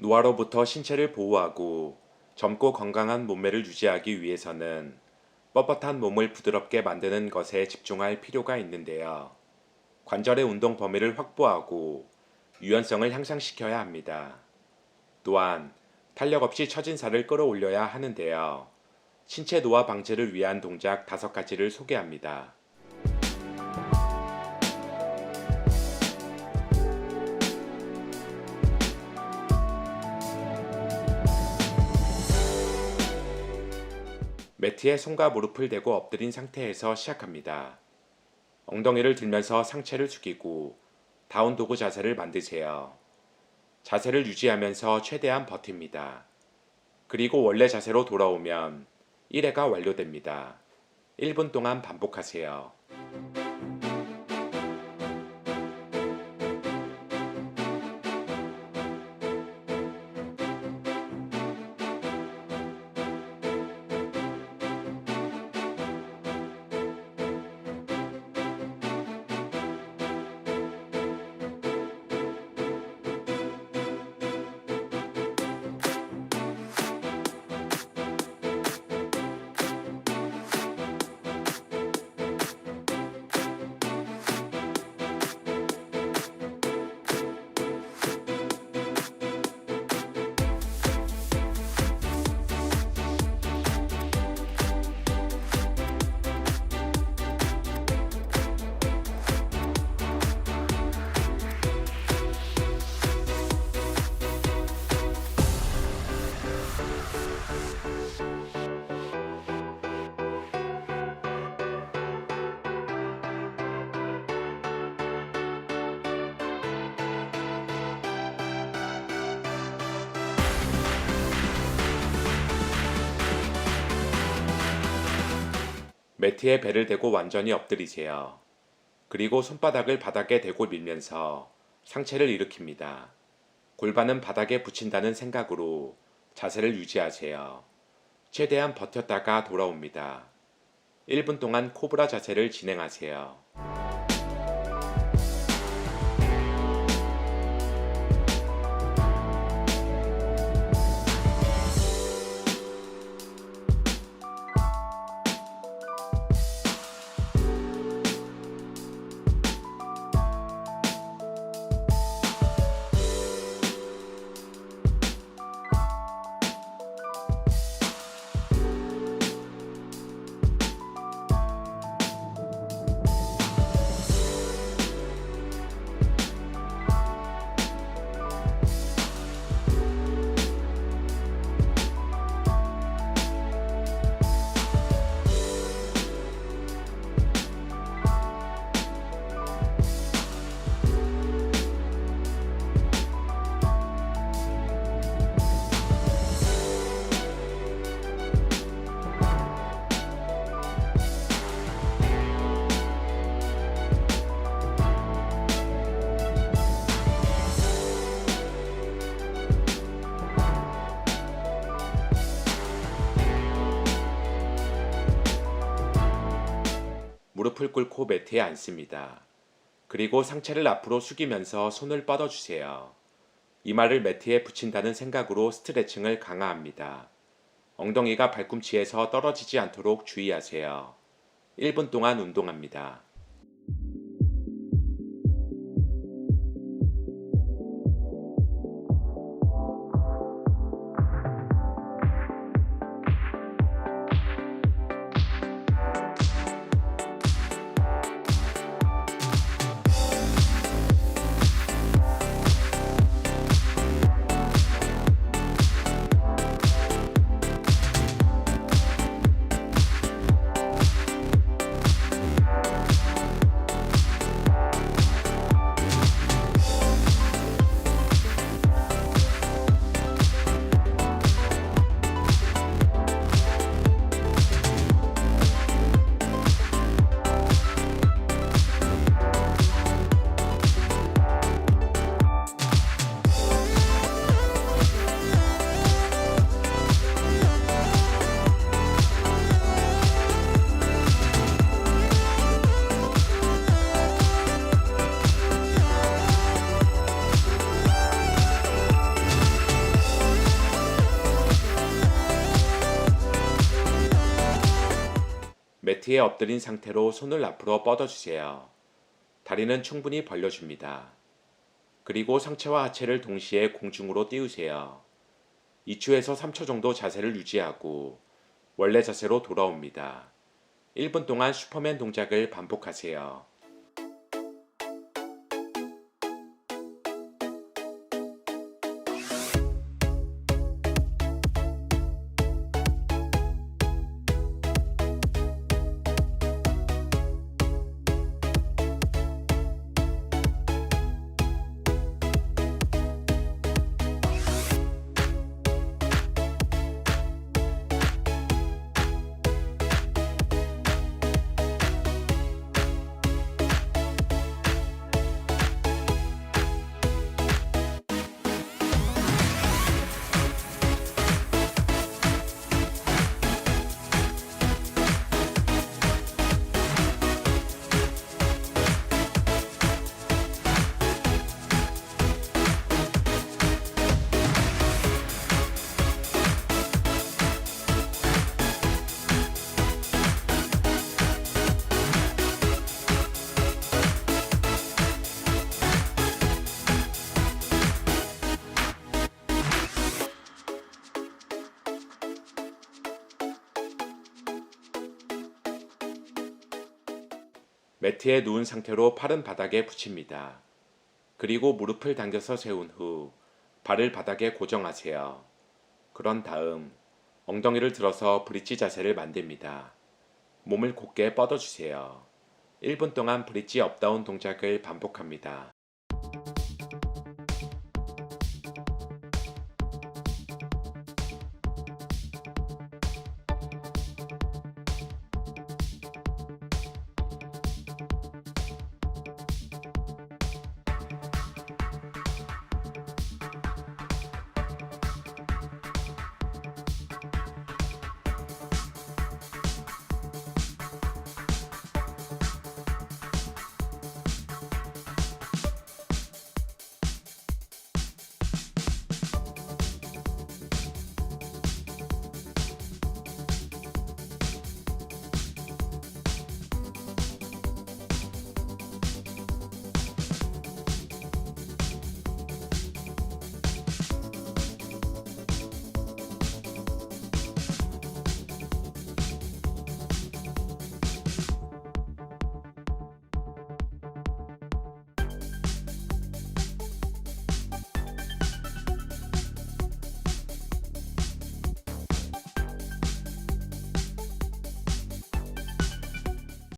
노화로부터 신체를 보호하고 젊고 건강한 몸매를 유지하기 위해서는 뻣뻣한 몸을 부드럽게 만드는 것에 집중할 필요가 있는데요. 관절의 운동 범위를 확보하고 유연성을 향상시켜야 합니다. 또한 탄력 없이 처진 살을 끌어올려야 하는데요. 신체 노화 방지를 위한 동작 다섯 가지를 소개합니다. 매트에 손과 무릎을 대고 엎드린 상태에서 시작합니다. 엉덩이를 들면서 상체를 숙이고 다운 도구 자세를 만드세요. 자세를 유지하면서 최대한 버팁니다. 그리고 원래 자세로 돌아오면 1회가 완료됩니다. 1분 동안 반복하세요. 매트에 배를 대고 완전히 엎드리세요. 그리고 손바닥을 바닥에 대고 밀면서 상체를 일으킵니다. 골반은 바닥에 붙인다는 생각으로 자세를 유지하세요. 최대한 버텼다가 돌아옵니다. 1분 동안 코브라 자세를 진행하세요. 무릎을 꿇고 매트에 앉습니다. 그리고 상체를 앞으로 숙이면서 손을 뻗어주세요. 이마를 매트에 붙인다는 생각으로 스트레칭을 강화합니다. 엉덩이가 발꿈치에서 떨어지지 않도록 주의하세요. 1분 동안 운동합니다. 매트에 엎드린 상태로 손을 앞으로 뻗어주세요. 다리는 충분히 벌려줍니다. 그리고 상체와 하체를 동시에 공중으로 띄우세요. 2초에서 3초 정도 자세를 유지하고 원래 자세로 돌아옵니다. 1분 동안 슈퍼맨 동작을 반복하세요. 매트에 누운 상태로 팔은 바닥에 붙입니다. 그리고 무릎을 당겨서 세운 후 발을 바닥에 고정하세요. 그런 다음 엉덩이를 들어서 브릿지 자세를 만듭니다. 몸을 곧게 뻗어주세요. 1분 동안 브릿지 업다운 동작을 반복합니다.